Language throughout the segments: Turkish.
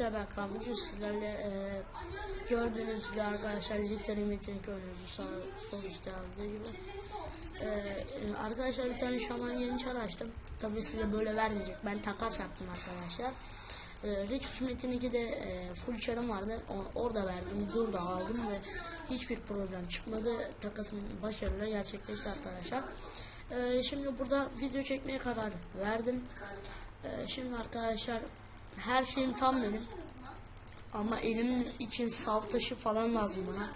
arkadaşlar ben bugün sizlerle e, gördüğünüz gibi arkadaşlar Litter Metin oynuyoruz üstte yazdığı gibi. E, e, arkadaşlar bir tane şaman yeni çar açtım. Tabi size böyle vermeyecek. Ben takas yaptım arkadaşlar. E, Rexus Metin 2'de e, full çarım vardı. O, orada verdim. Burada aldım ve hiçbir problem çıkmadı. Takasım başarılı gerçekleşti arkadaşlar. E, şimdi burada video çekmeye karar verdim. E, şimdi arkadaşlar her şeyim tam benim. Ama elimin için sav taşı falan lazım bana.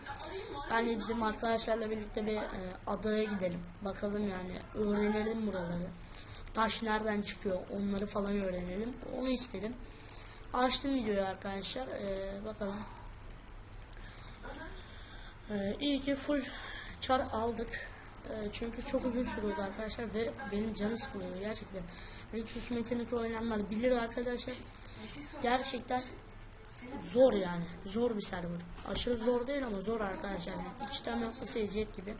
De dedim arkadaşlarla birlikte bir e, adaya gidelim. Bakalım yani öğrenelim buraları. Taş nereden çıkıyor onları falan öğrenelim. Onu istedim. Açtım videoyu arkadaşlar. E, bakalım. E, iyi ki full çar aldık. E, çünkü çok uzun sürüyordu arkadaşlar ve benim canım sıkılıyordu gerçekten. Nexus Metin'deki oynayanlar bilir arkadaşlar. Gerçekten zor yani. Zor bir server. Aşırı zor değil ama zor arkadaşlar. Yani içten yapması eziyet gibi.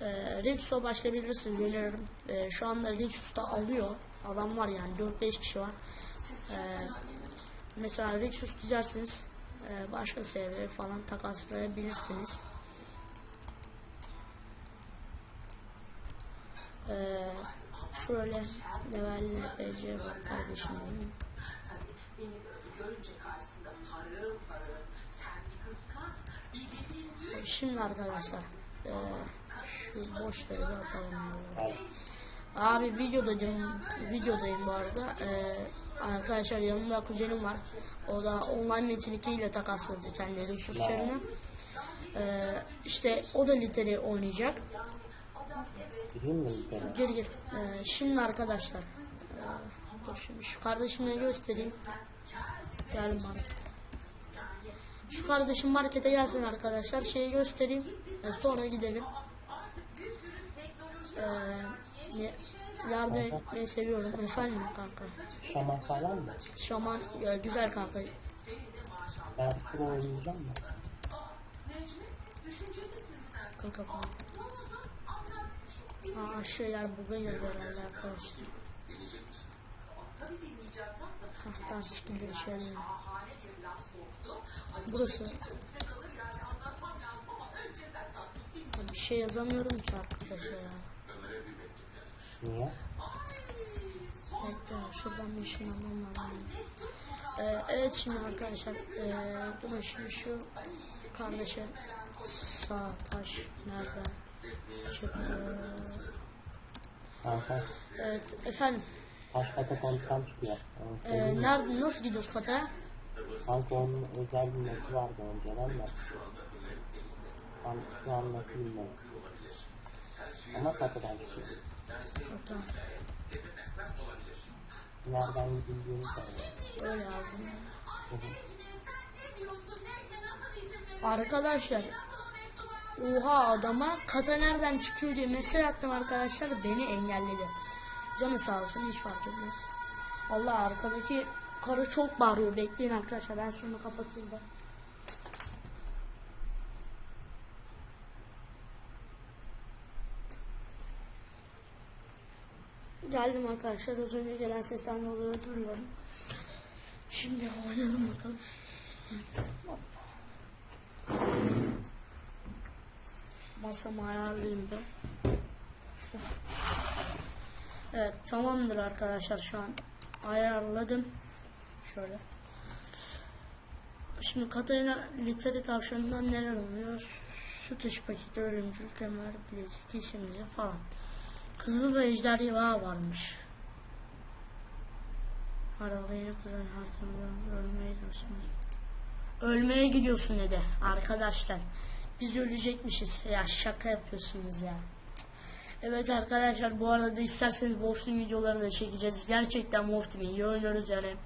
Ee, Rexus'a başlayabilirsiniz öneririm. Ee, şu anda Rexus'ta alıyor. Adam var yani 4-5 kişi var. Ee, mesela Rexus dizersiniz. Ee, başka server falan takaslayabilirsiniz. Ee, şöyle level PC var kardeşim benim. Şimdi arkadaşlar eee, şu boşları bir atalım. Abi videodayım, videodayım bu arada. Eee, arkadaşlar yanımda kuzenim var. O da online metin 2 ile takasladı kendi çarını. Eee işte o da literi oynayacak. Gireyim mi bir kere? Gir gir. Ee, şimdi arkadaşlar. Ee, dur şimdi şu kardeşime göstereyim. Geldim markete. Şu kardeşim markete gelsin arkadaşlar. Şeyi göstereyim. Ee, sonra gidelim. Ee, yardım etmeyi seviyorum. Efendim kanka. Şaman falan mı? Şaman e, güzel kanka. Ben pro oynayacağım mı? Kanka falan. Aa şeyler buga girdi herhalde arkadaşlar. Hah tamam skillleri şöyle. Burası. Ya Bir şey yazamıyorum ki arkadaşlar ya. Niye? Bekle şuradan bir şey almam lazım. Ee, evet şimdi arkadaşlar. Ee, durun şimdi şu kardeşe sağ taş nerede? Evet efendim. taş kata kontam çıkıyor. Ee, nerede nasıl gidiyoruz kata? Kanka onun özel bir notu vardı önceden de. Ben şu an nasıl bilmiyorum. Ama katadan çıkıyor. Kata. Nereden gidildiğini söylüyor. Öyle lazım. Arkadaşlar. Oha adama kata nereden çıkıyor diye mesaj attım arkadaşlar beni engelledi. Canı sağ olsun hiç fark etmez. Allah arkadaki karı çok bağırıyor. Bekleyin arkadaşlar ben şunu kapatayım da. Geldim arkadaşlar. Az önce gelen sesten dolayı özür dilerim. Şimdi oynayalım bakalım. Masamı ayarlayayım ben. Evet tamamdır arkadaşlar şu an ayarladım. Şöyle. Şimdi Katarina literi tavşanından neler oluyor? Süt dışı paketi, ölümcül, kemer, bilezik, isimlice falan. Kızıl ve ejderha varmış. Arada yeni kuzen. Ölmeye gidiyorsun. Ölmeye gidiyorsun dedi arkadaşlar. Biz ölecekmişiz. Ya şaka yapıyorsunuz ya. Evet arkadaşlar bu arada isterseniz Team videoları da çekeceğiz. Gerçekten Team'i iyi oynuyoruz yani.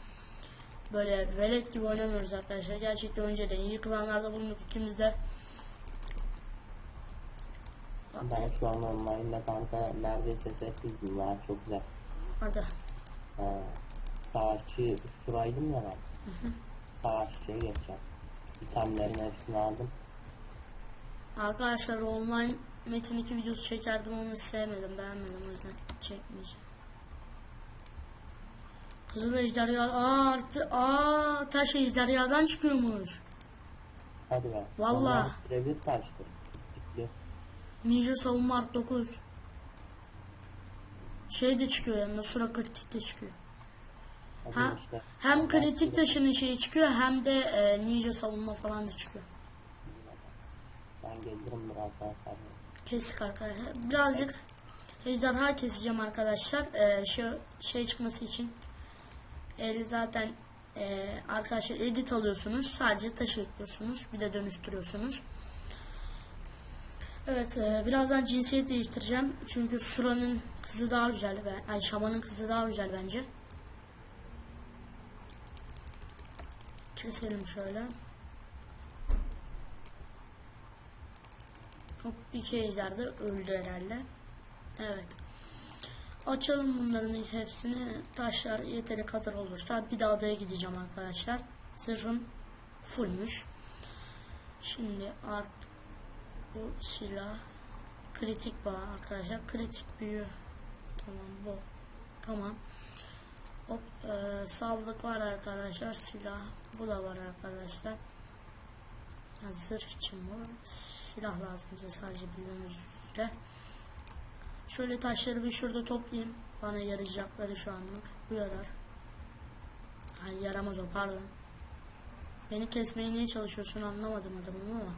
Böyle velet gibi oynamıyoruz arkadaşlar. Gerçekten önceden iyi klanlarda bulunduk ikimiz de. Ben şu an online'da kanka neredeyse sessizim ya çok güzel. Hadi. Ha, savaşçı suraydım ya ben. Savaşçıya geçeceğim. İtemlerin hepsini aldım. Arkadaşlar online Metin 2 videosu çekerdim ama sevmedim beğenmedim o yüzden çekmeyeceğim. Kızıl ejderha. Aa artı. Aa taş ejderhadan çıkıyormuş. Hadi be. Revir kaçtı. Gitti. Ninja savunma art 9. Şey de çıkıyor yanında. Sura kritik de çıkıyor. Hadi Ha, işte. hem kritik taşının şeyi çıkıyor hem de e, ninja savunma falan da çıkıyor. Ben gelirim biraz daha sonra. Kesik arkadaşlar. Birazcık ejderha keseceğim arkadaşlar. Ee, şu şey çıkması için. El zaten e, arkadaşlar edit alıyorsunuz. Sadece taşı ekliyorsunuz. Bir de dönüştürüyorsunuz. Evet e, birazdan cinsiyet değiştireceğim. Çünkü Sura'nın kızı daha güzel. ve Ay Şaman'ın kızı daha güzel bence. Keselim şöyle. İki ejder de öldü herhalde. Evet. Açalım bunların hepsini. Taşlar yeteri kadar olursa bir daha adaya gideceğim arkadaşlar. Zırhım fullmüş. Şimdi art bu silah kritik bağ arkadaşlar. Kritik büyü. Tamam bu. Tamam. Hop e, sağlık var arkadaşlar. Silah bu da var arkadaşlar. Ha, Zırh için bu. Silah lazım bize sadece bildiğiniz üzere. Şöyle taşları bir şurada toplayayım. Bana yarayacakları şu anlık. Bu yarar. Hayır yaramaz o pardon. Beni kesmeye niye çalışıyorsun anlamadım adamım ama.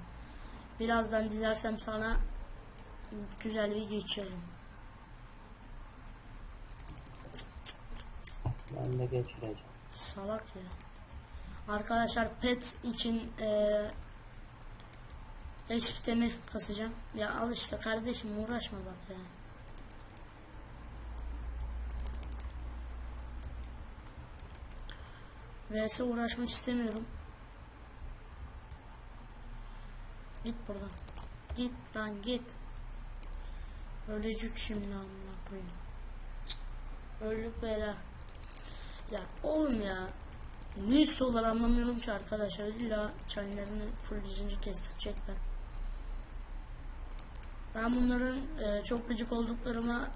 Birazdan dizersem sana güzel bir geçiririm. Ben de geçireceğim. Salak ya. Arkadaşlar pet için eee ekspitemi kasacağım. Ya al işte kardeşim uğraşma bak ya. VS uğraşmak istemiyorum. Git buradan. Git lan git. Ölecek şimdi amına koyayım. Öldük beyler. Ya oğlum ya. Ne istiyorlar anlamıyorum ki arkadaşlar. İlla çaylarını full dizince kestirecekler. Ben bunların e, çok gıcık olduklarıma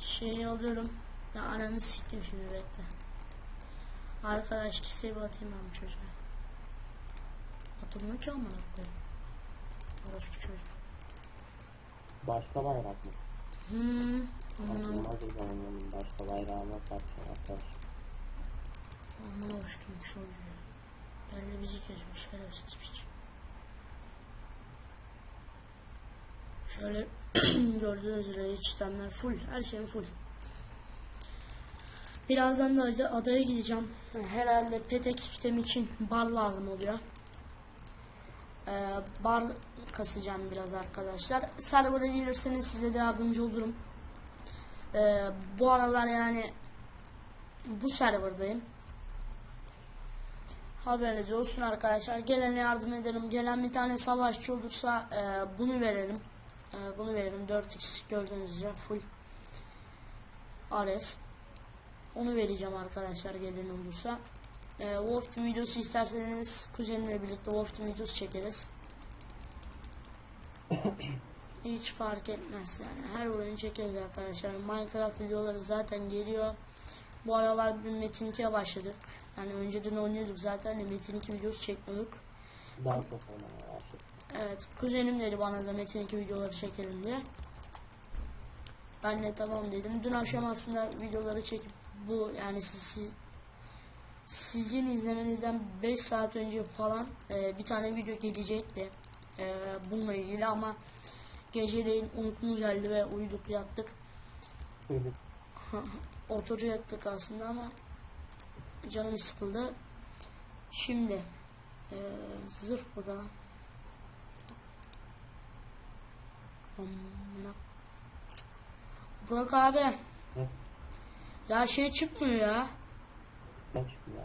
şey alıyorum. Ya ananı siktim şimdi bekle. Arkadaş kişiye atayım ben bu çocuğa. Atılmıyor ki amına koyayım. Orospu çocuğu. Başka bayrak mı? Hmm. Aman Olmaz o zaman onun başka bayrağına satacağım arkadaş. aman uçtum çocuğu. Belli bizi kesiyor şerefsiz piç. Şöyle gördüğünüz üzere içtenler full. Her şeyim full. Birazdan da ada- adaya gideceğim. Herhalde pet expitem için bar lazım oluyor. Ee, bar kasacağım biraz arkadaşlar. Server'a gelirseniz size de yardımcı olurum. Ee, bu aralar yani bu serverdayım. Haberiniz olsun arkadaşlar. Gelene yardım ederim. Gelen bir tane savaşçı olursa e, bunu verelim. E, bunu verelim. 4x gördüğünüz üzere full. Ares. Onu vereceğim arkadaşlar gelen olursa. E, Wolf Team videosu isterseniz kuzenimle birlikte Wolf Team videosu çekeriz. Hiç fark etmez yani. Her oyunu çekeriz arkadaşlar. Minecraft videoları zaten geliyor. Bu aralar bir Metin 2'ye başladık. Yani önceden oynuyorduk zaten de Metin 2 videosu çekmiyorduk. Daha çok başladım. Evet kuzenim dedi bana da Metin 2 videoları çekelim diye. Ben de tamam dedim. Dün akşam aslında videoları çekip bu yani siz, siz- sizin izlemenizden 5 saat önce falan e, bir tane video gelecekti. E, bununla ilgili ama geceleyin uykumuz geldi ve uyuduk yattık. Oturacaktık aslında ama canım sıkıldı. Şimdi e, zırh bu da. Amına. Burak abi. Ne? Ya şey çıkmıyor ya. Ne çıkıyor?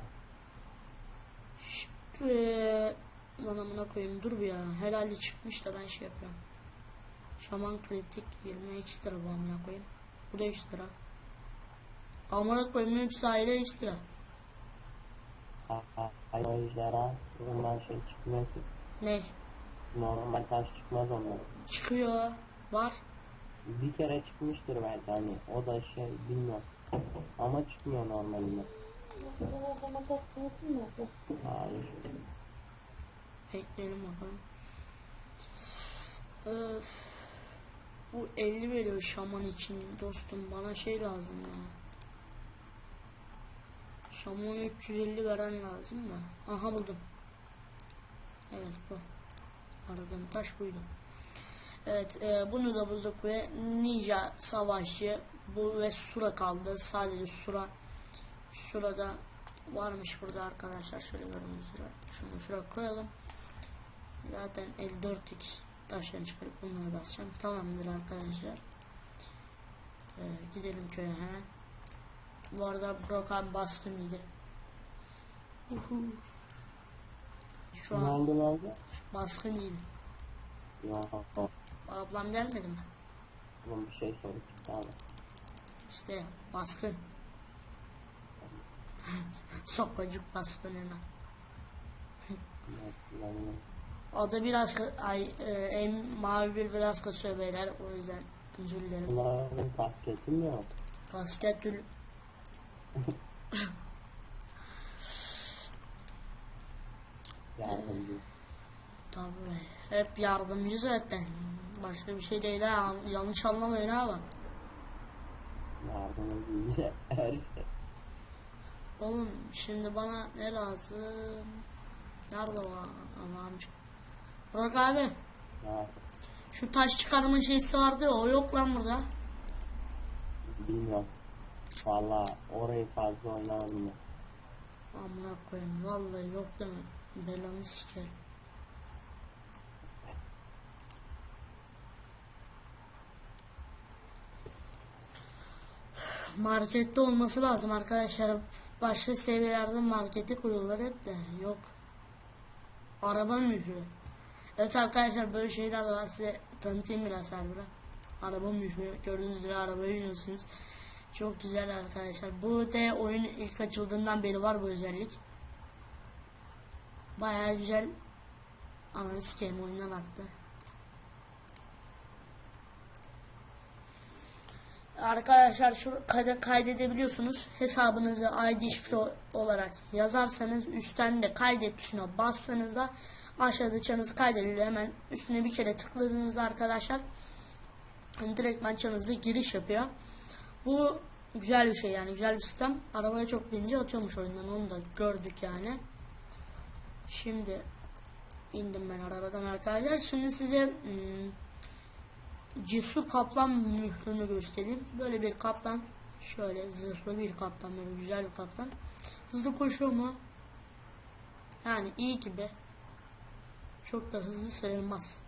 Eee lan amına koyayım dur bir ya. Herhalde çıkmış da ben şey yapıyorum. Şaman kritik 20 ekstra bu amına koyayım. Bu da ekstra. Amına koyayım hepsi ayrı ekstra. Ha, ha, hayır o ejderha. Bundan şey çıkmıyor ki. Ne? Normal taş çıkmaz onlar. Çıkıyor. Var. Bir kere çıkmıştır belki hani. O da şey bilmiyorum. Ama çıkmıyor normalinde. Hayır. Bekleyelim bakalım. Bu 50 veriyor şaman için dostum. Bana şey lazım ya. Şaman 350 veren lazım da. Aha buldum. Evet bu. Aradığım taş buydu. Evet e, bunu da bulduk ve ninja savaşçı bu ve sura kaldı. Sadece sura. Surada varmış burada arkadaşlar. Şöyle gördüğünüz üzere. Şunu şuraya koyalım. Zaten 54x taştan çıkarıp bunları basacağım. Tamamdır arkadaşlar. Ee, gidelim köye hemen. Bu arada Burak abi baskınıydı. Uhu. Şu Ne an? Baskın değil. Ya Ablam gelmedi mi? oğlum bir şey sorup abi. İşte baskın. Sokacık baskınına. O da biraz ay e, en mavi bir biraz kasıyor beyler o yüzden özür dilerim. bunların basketi mi yok? Basket hep yardımcı zaten. Başka bir şey değil ha yanlış anlamayın abi. Yardımcı deyince her şey. Oğlum şimdi bana ne lazım? Nerede o Allah'ım çık. Burak abi Ya şu taş çıkarma şeysi vardı ya o yok lan burada. bilmiyorum. Valla orayı fazla oynamadım. Amına koyayım vallahi yok deme. Belanı sikerim. Markette olması lazım arkadaşlar. Başka seviyelerde markete koyuyorlar hep de yok. Araba mührü. Evet arkadaşlar böyle şeyler var size tanıtayım biraz server'a. Araba mührü. Gördüğünüz üzere arabaya biniyorsunuz. Çok güzel arkadaşlar. Bu de oyun ilk açıldığından beri var bu özellik. Bayağı güzel. Ananı sikeyim oyundan attı. Arkadaşlar şu kaydedebiliyorsunuz. Hesabınızı ID şifre olarak yazarsanız üstten de kaydet tuşuna bastığınızda aşağıda çanınız kaydediliyor. Hemen üstüne bir kere tıkladığınızda arkadaşlar direktman çanınıza giriş yapıyor. Bu güzel bir şey yani güzel bir sistem. Arabaya çok binince atıyormuş oyundan onu da gördük yani. Şimdi indim ben arabadan arkadaşlar. Şimdi size hmm, cesur kaplan mührünü göstereyim. Böyle bir kaplan. Şöyle zırhlı bir kaplan. Böyle güzel bir kaplan. Hızlı koşuyor mu? Yani iyi gibi. Çok da hızlı sayılmaz.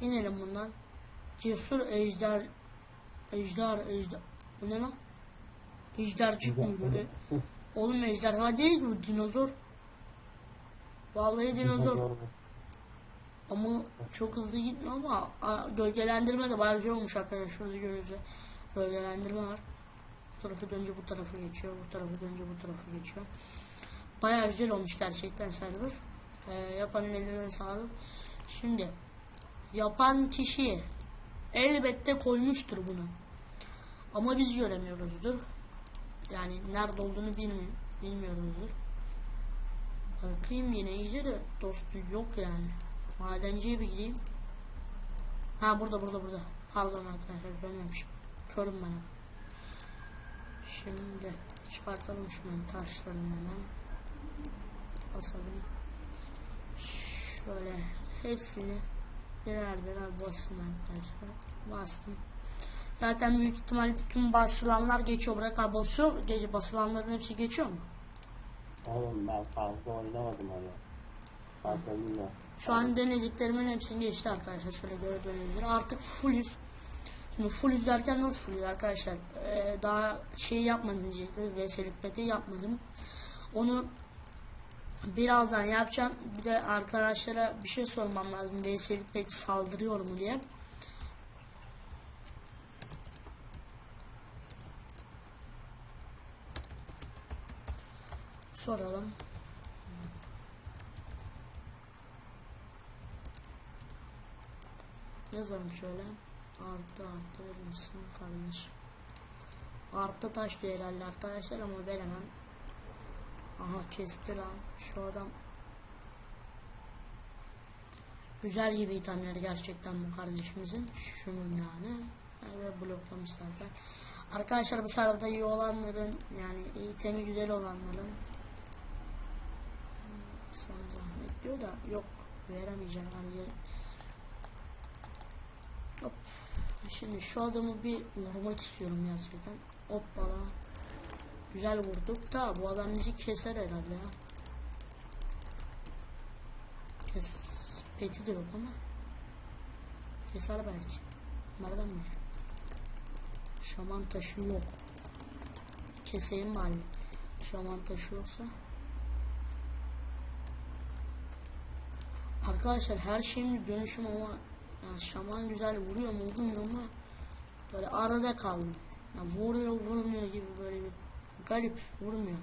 İnelim bundan. Cesur ejder Ejder, ejder. Bu ne lan? Ejder çıkmıyor böyle. Oğlum ejderha değil bu dinozor. Vallahi dinozor. Ama çok hızlı gitmiyor ama gölgelendirme de bayağı güzel olmuş arkadaşlar. Şurada görünüyor. Gölgelendirme var. Bu tarafı dönünce bu tarafı geçiyor. Bu tarafı dönünce bu tarafı geçiyor. Bayağı güzel olmuş gerçekten server. Ee, yapanın eline sağlık. Şimdi yapan kişi elbette koymuştur bunu. Ama biz göremiyoruzdur. Yani nerede olduğunu bilmi bilmiyoruzdur. Bakayım yine iyice de dostu yok yani. Madenciye bir gideyim. Ha burada burada burada. Pardon arkadaşlar görmemişim. Körüm ben. Şimdi çıkartalım şunun taşlarını hemen. Basalım. Şöyle hepsini birer birer basın arkadaşlar. Bastım. Zaten büyük ihtimalle tüm basılanlar geçiyor. Bırak abi basıyor. Gece basılanların hepsi geçiyor mu? Oğlum ben fazla oynamadım onu. Fazla bilmiyorum. Şu an denediklerimin hepsini geçti arkadaşlar. Şöyle gördüğünüz gibi. Artık fullüz. Şimdi fullüz derken nasıl fullüz arkadaşlar? Ee, daha şey yapmadım diyecektim. Veselik peti yapmadım. Onu birazdan yapacağım. Bir de arkadaşlara bir şey sormam lazım. Veselik peti saldırıyor mu diye. Soralım. Yazalım şöyle. Artı artı misin kardeş? Artı taş diyor herhalde arkadaşlar ama veremem. Aha kesti lan. Şu adam Güzel gibi itemleri gerçekten bu kardeşimizin. Şunun yani. Ve bloklamış zaten. Arkadaşlar bu sırada iyi olanların yani itemi güzel olanların sana zahmet diyor da yok veremeyeceğim bence. Hop. Şimdi şu adamı bir vurmak istiyorum gerçekten. Hoppala. Güzel vurduk da bu adam bizi keser herhalde ya. Kes. Peti de yok ama. Keser belki. Nereden bilir? Şaman taşı yok. Keseyim bari. Şaman taşı yoksa. Arkadaşlar her şeyin bir dönüşüm ama yani şaman güzel vuruyor mu vurmuyor mu böyle arada kaldım. Yani vuruyor vurmuyor gibi böyle bir garip vurmuyor.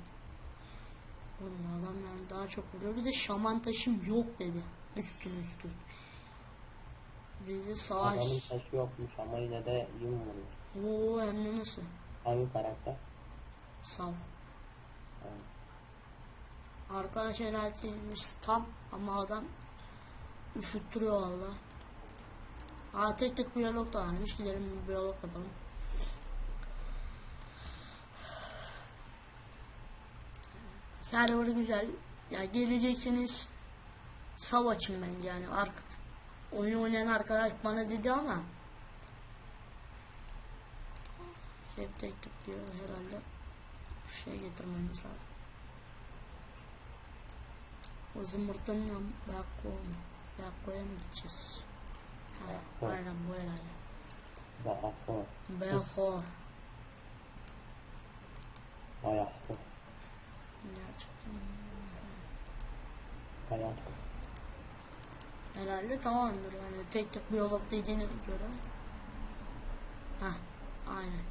Vurmuyor adam yani daha çok vuruyor. Bir de şaman taşım yok dedi. Üstüne üstü. Bizi savaş. Adamın taşı yokmuş ama yine de mi vuruyor? Oo hem de nasıl? Hangi karakter? Sav. Evet. Arkadaş enerjiymiş tam ama adam üşüttürüyor valla. Aa tek tek biyolog da varmış. Gidelim biyolog yapalım. Server güzel. Ya gelecekseniz sav açın bence yani. Ark oyun oynayan arkadaş bana dedi ama hep tek tek diyor herhalde şey getirmemiz lazım. O mu? Bakko'ya mı gideceğiz? Herhalde. Bakko. Bakko. Ayakta. Gerçekten. Ayakta. Herhalde tamamdır yani tek tek biyolog dediğine göre. Ha, aynen.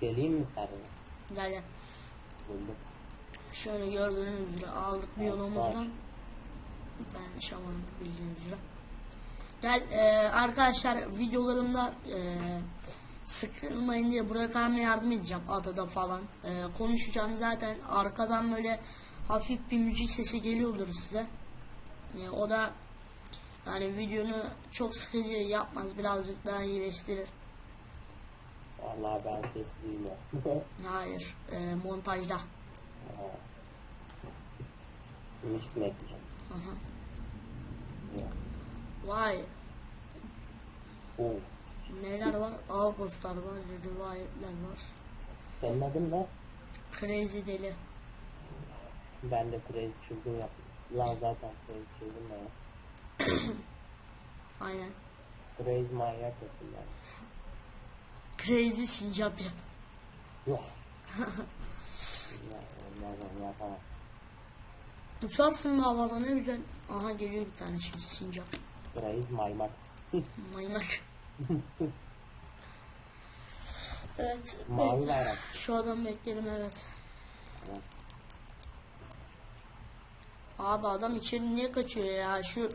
Geleyim mi server? Gel gel. Buldum. Şöyle gördüğünüz üzere aldık biyologumuzdan. Ben şamanım bildiğiniz üzere. Gel e, arkadaşlar videolarımda e, sıkılmayın diye buraya kalmaya yardım edeceğim adada falan. E, konuşacağım zaten arkadan böyle hafif bir müzik sesi geliyordur size. E, o da yani videonu çok sıkıcı yapmaz birazcık daha iyileştirir. Vallahi ben ses duymuyorum. Hayır e, montajda. Müzik mi ekleyeceğim? Aha. Yok. Vay Oo. neler var? Ağustoslar var, rivayetler var. Senin adın ne? Crazy deli. Ben de Crazy çılgın yaptım. Lan zaten Crazy çılgın da ya. Aynen. Crazy manyak yaptım ben. Crazy sincap yap. Yok. ya, onlardan yapamam. Uçarsın da havada ne güzel. Aha geliyor bir tane şey sincap. Crazy maymak. Maynak. evet. Mavi bekle. bayrak. Şu adam bekleyelim evet. Tamam. Abi adam içeri niye kaçıyor ya? Şu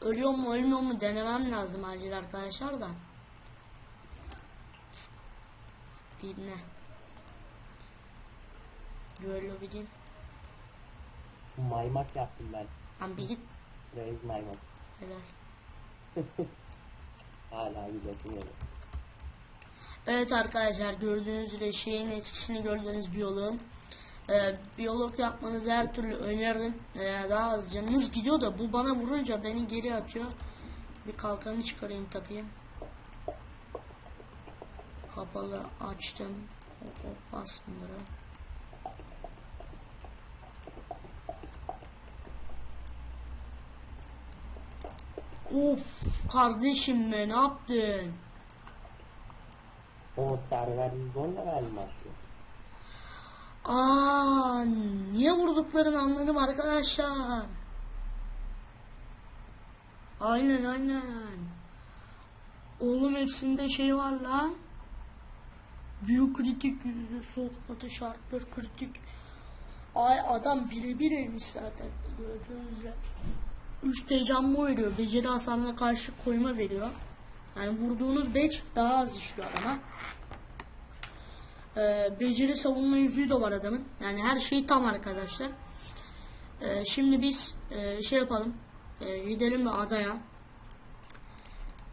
ölüyor mu ölmüyor mu denemem lazım acil arkadaşlar da. İbne. Düello bileyim. Maymak yaptım ben. Lan bir git. Crazy maymak. Helal. Hala gülesim geliyor. Evet arkadaşlar gördüğünüz üzere şeyin etkisini gördüğünüz biyoloğun. Ee, biyolog yapmanızı her türlü öneririm. Ee, daha az canınız gidiyor da bu bana vurunca beni geri atıyor. Bir kalkanı çıkarayım takayım. Kapalı açtım. Hop hop bas bunları. Of kardeşim be ne yaptın? O server 110 level mi? Aa, niye vurduklarını anladım arkadaşlar. Aynen aynen. Oğlum hepsinde şey var lan. Büyük kritik yüzde soğutma şartlar kritik. Ay adam birebir emiş zaten gördüğünüz üzere. 3 dejanma veriyor. Beceri hasarına karşı koyma veriyor. Yani vurduğunuz beç daha az işliyor adama. Ee, beceri savunma yüzüğü de var adamın. Yani her şey tam arkadaşlar. Ee, şimdi biz e, şey yapalım. Ee, gidelim bir adaya.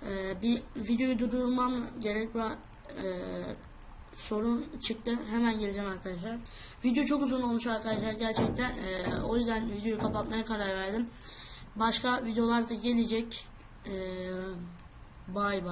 Ee, bir videoyu durdurmam gerek var. Ee, sorun çıktı. Hemen geleceğim arkadaşlar. Video çok uzun olmuş arkadaşlar gerçekten. Ee, o yüzden videoyu kapatmaya karar verdim. Başka videolar da gelecek. Ee, bay bay.